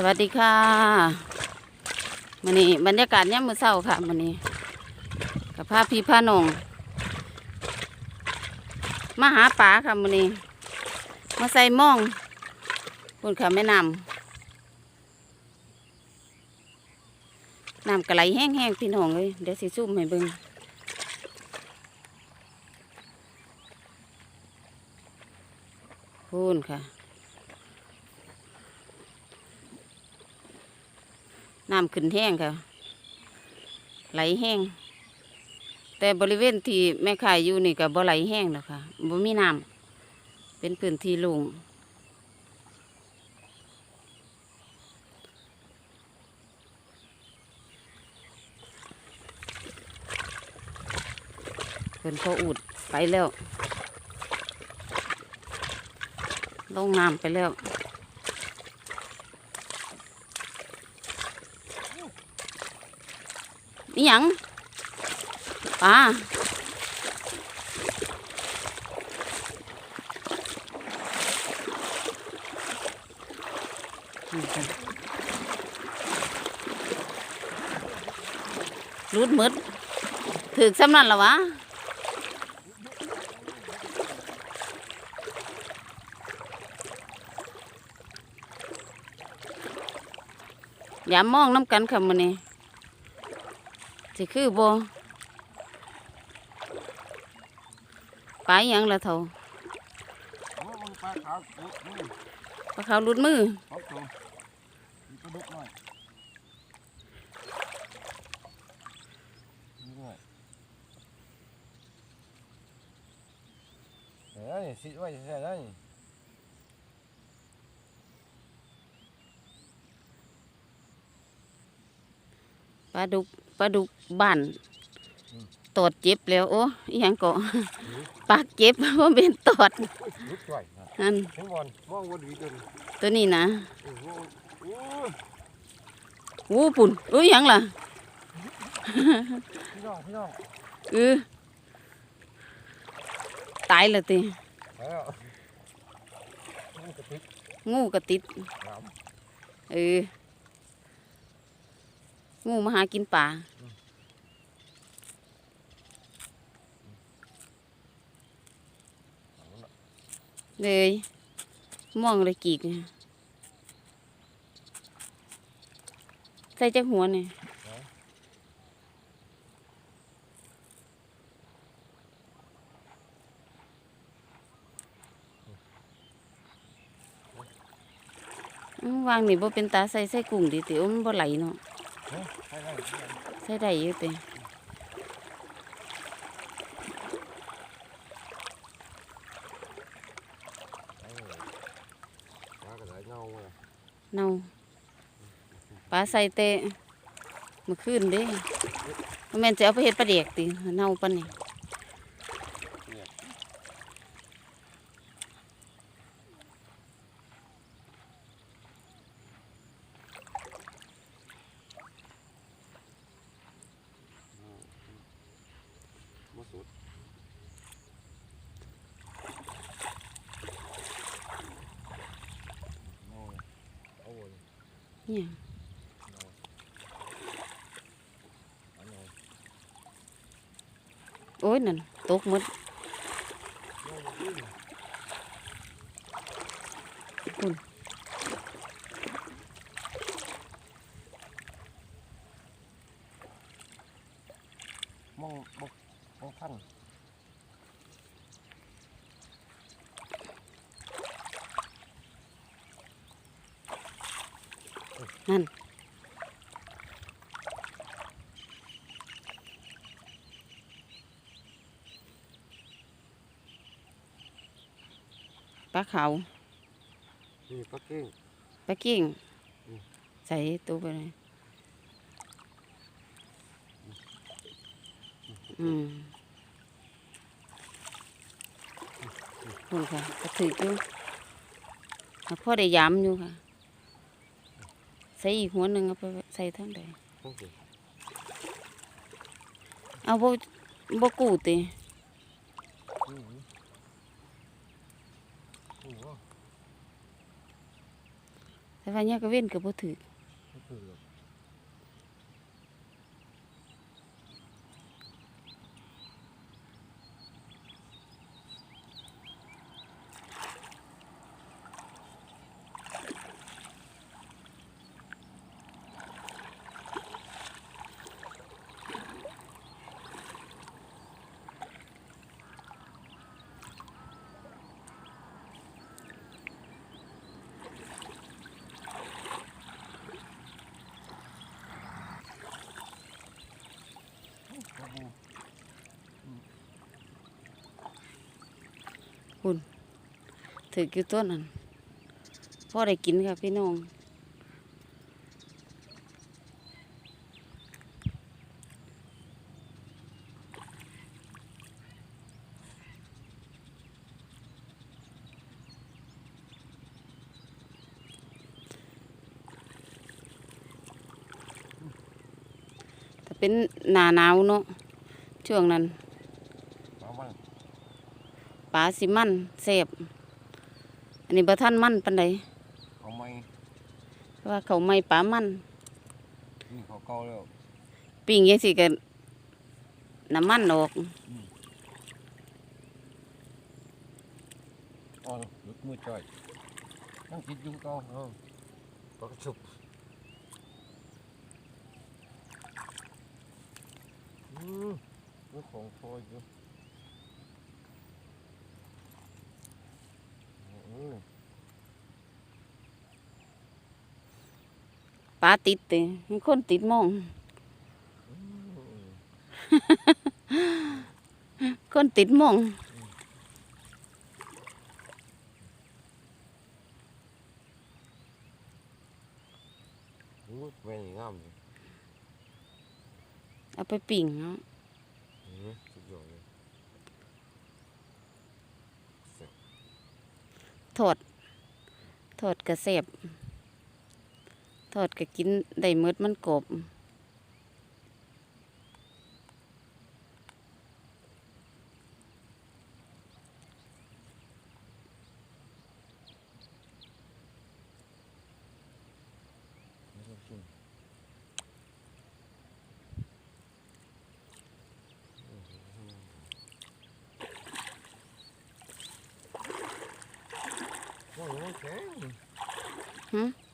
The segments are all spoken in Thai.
สวัสดีค่ะมันนี้บรรยากาศย่ำมือเศร้าค่ะมันนี้กับพาพี่พานองมาหาปลาค่ะมันนี้ มาใส่ม่องคุณค่ะแม่น้ำน้ำกระไหลแห้งๆพี่น้องเลยเดี๋ยวสิซุ่มให้เบิ่งพูนค่ะ น้ำขึ้นแห้งค่ะ ไหลแห้ง แต่บริเวณที่แม่ขายอยู่นี่ก็บ่ไหลแห้งแล้วค่ะบ่มีน้ำเป็นพื้นที่ลุงเพิ่นเขาอุดไปแล้ว ลงน้ำไปแล้ว นี่ยังปลารูดมืดถึกสำนั่นแล้ววะอย่ามองน้ำกันค่ะมันนี่ สิคือบ่ไปหยังละเท่าโอ้มันปลาขาวปลาขาวหลุดมือมีปลาดุกหน่อยนี่ด้วยเฮ้ยสิไว้ใส่ได้ปลาดุก ปลาดุกบ้านตอดเจ็บแล้วโอ้อิหยังก็ปากเจ็บว่าเป็นตอดลุกด้วยนะนั่นเห็นบอลมองวันดีจนตัวนี้นะโอ้โหโอ้ยวู้ปุ่นอุ้ยหยังล่ะ พี่น้องพี่น้องเออตายแล้วติแล้วนี่กระติกงูก็ติดน้เออ งูมาหากินป่าเลยมองเลยกีกเนี่ยใส่จักหัวเนี่ยวางนี่บ่เป็นตาใส่ใส่กุ้งดิติโอ้มบ่ไหลเนาะ ใส่ด้ใช่ได้ใส่ได้อยู่เออปลากระเน่าปลาใส่เตะมาขึ้นเด้แม่นจะเอาไปเห็ดปลาเด็กตีเน่าปานนี้มาสุดเงาเลยเอาเลย เนี่ยเงาเอาเงา โอ้ย นั่นตกหมดเงาเลยคุณมองบกมองท่านนั่น ปลาขาวนี่ปลาเก้งปลากิ้งอืมใส่ตัวไปเลยอืมคุณค่ะกระถืออยู่เอาพ่อได้ย้ำอยู่ค่ะ ใส่อีกหัวหนึ่งเอาไปใส่ทั้งใดต้องสิเอาบ่บ่กูติอืมโอ้โหใส่แต่ว่าเนี่ยก็เว้นก็บ่ถือ ไม่ คือหรอกถืออยู่ต้นนั้นพอได้กินค่ะพี่น้องเป็นหนาหนาวเนาะช่วงนั้น ปลาสิมันเสบอันนี้บ่ท่านมันปันใดเอาไม้เพราะว่าเขาไม่ปลามันนี่เขาเก่าแล้วปิ้งยังสิกันน้ำมันออกอ่อนลุกมือจ่อยนั่งกินอยู่เก่าเออปลากระชุบอืมเรื่องของพออยู่อืม ปลาติดเตมีคนติดหมอง คนติดหมองอู้แม่นี่งามเลยเอาไปปิ้งเนาะอืมสุดยอดเลยทอดทอดกระเสบท อดก็กินได้หมดมันกรอบไม่ต้องชิมว่ามันแข็งหึว่ามันแข็งมัน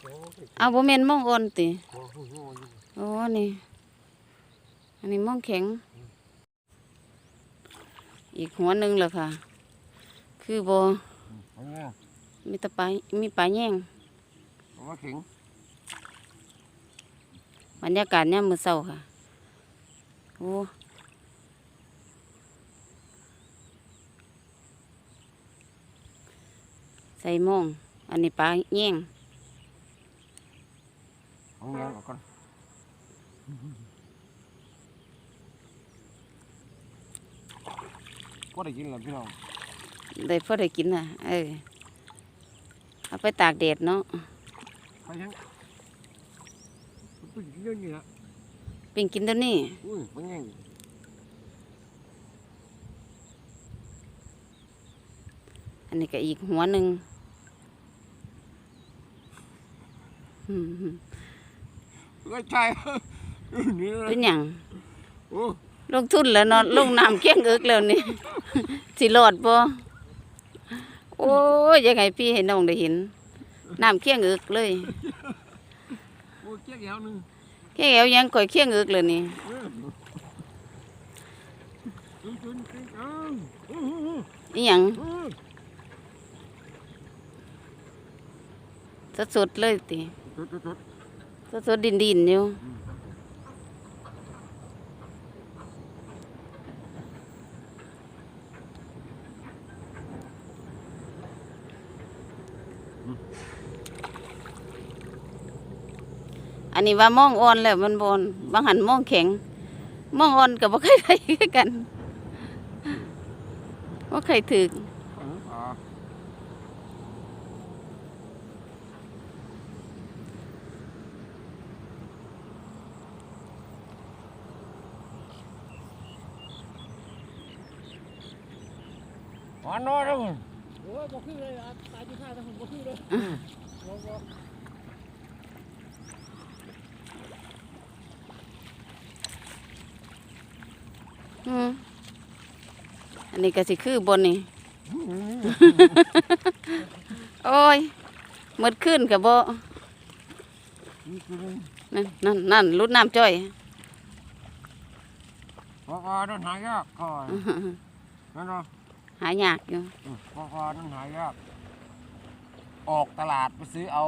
เป็นเอาบ่แม่นหมองอ่อนติว่าหูหูอยู่โอ้นี่ อันนี้หมองแข็ง อีกหัวหนึงแล้วค่ะ คือบ่อันเนี้ยมีแตะปลามีปลาแย่งเอามาแข็งบรรยากาศยามมื้อเช้าค่ะ โอ้ใส่หมอง อันนี้ปลาแย่ง เอาเงี้ยออกก่อนก็ได้กินแล้วพี่น้องได้พอได้กินน่ะ เออเอาไปตากแดดเนาะไปยังไปกินเรื่องนี้ละปิ้งกินตัวนี้อุ้ยมันยังอันนี้ก็อีกหัวหนึ่งอืม ก็ใช่นี่เลเป็ยนอย่างโอ้ลงทุนแล้วเนาะลงน้ำเกี้ยงเอิกแล้วนี่สิรอดบ่โอ้ยยังไงพี่ให้น้องได้เห็นน้ำเกี้ยงเอิกเลยโหเจ๊กยาวหนึ่งแค่แอวยังก่อยเกี้ยงเอิกเลยนี่เออจุนจุนจุนเอาอื้อหืออีหยังอื้อสดๆเลยติ จุดจุดจุดสดๆดินอยู่อันนี้ว่ามองอ่อนแล้วมันบนบางหันมองแข็งมองอ่อนกับบ่เคยได้คือกันว่าใครถึก นอนแล้วมันนี้กระสีขึ้นนี้ก็สิคือบนนี่ โอ้ยหมดขึ้นกับบนั่นนั่นนั่นรุดน้ำจ่อยพออโดนหายากก่อนนั่นเนาะายากอยู่ปอกอนั่นหายากออกตลาดไปซื้อเอา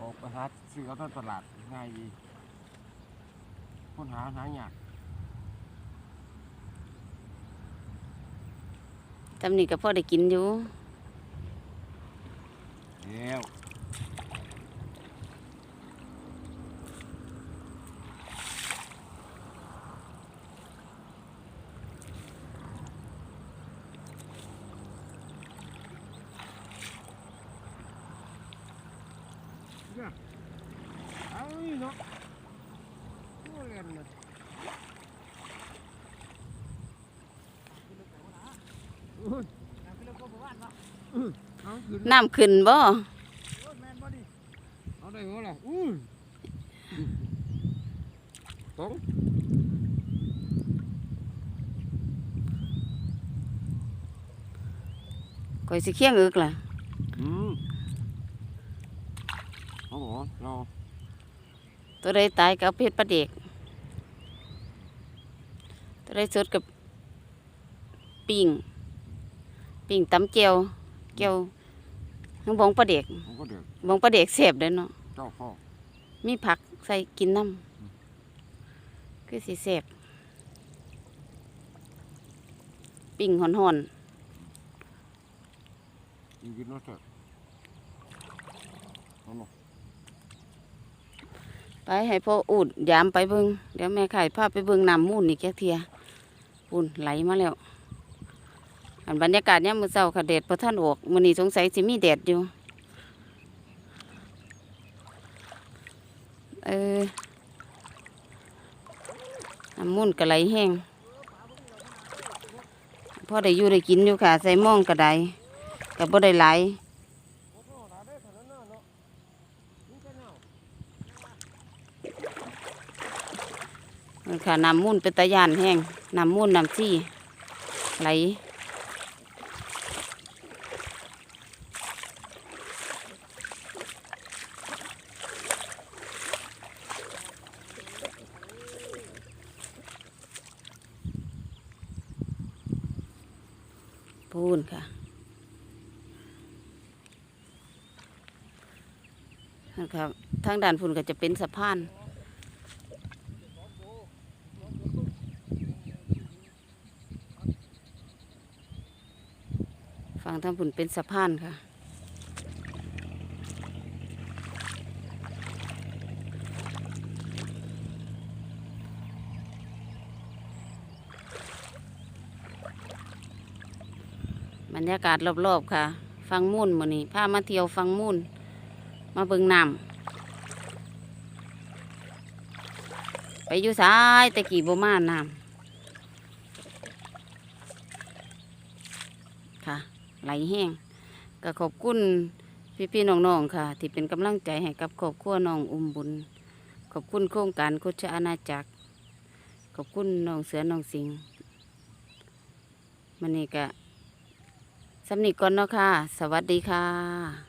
ออกไปหาซื้อเอาที่ตลาดง่ายดีคนหาหายากจำนี่ก็พอได้กินอยู่เดี๋ยว เอาอีเนาะโอ้เล่นน่ะอุ้ยอื้อเอาขึ้นน้ำขึ้นบ่เอาได้หัวละอุ้ยตงก่อยสิเคียงอึกล่ะอืมเอาหัวเราตัวใดตายก็เอาเพชรประเด็ก ตัวใดสดกับปิ่งปิ่งตำเจียวเจียวทั้งบองประเด็กผมก็เดือดบองประเด็กเสบเด้อเนาะ เจ้าพ่อมีผักใส่กินน้ำคือสีเสบปิ่งหอนยิงกินน้ำเถอะเอาหน่อยๆ ไปให้พ่ออูดยามไปเบิงเดี๋ยวแม่ไข่พาไปเบิงน้ำมูลนี่แกเทียปุ่นไหลมาแล้ว อันบรรยากาศเนี่ยมือเศร้าค่ะแดดพอท่านออกมือนี้สงสัยสิมีแดดอยู่ เออน้ำมูลก็ไหลแห้งพ่อได้อยู่ได้กินอยู่ค่ะ ใส่หม่องก็ไดก็บ่ได้ไหลายนั่น ค่ะน้ำมูลเป็นตะยานแห้งน้ำมูลน้ำซี่ไหลพูนค่ะนะครับทางด้านพุ่นก็จะเป็นสะพาน ฝั่งทางพุ่นเป็นสะพานค่ะ บรรยากาศรอบๆค่ะ ฟังมุ่นมือนี้พามาเที่ยวฟังมุ่นมาเบิงน้ำไปอยู่ซ้ายต่กี่บ่มาน้ำค่ะ ไหลแห้งก็ขอบคุณพี่ๆน้องๆค่ะ ที่เป็นกำลังใจให้กับครอบครัวน้องอุ้มบุญ ขอบคุณโครงการโคชอาณาจักร ขอบคุณน้องเสือน้องสิงมันนี่ก็สำนีก่อนเนาะค่ะ สวัสดีค่ะ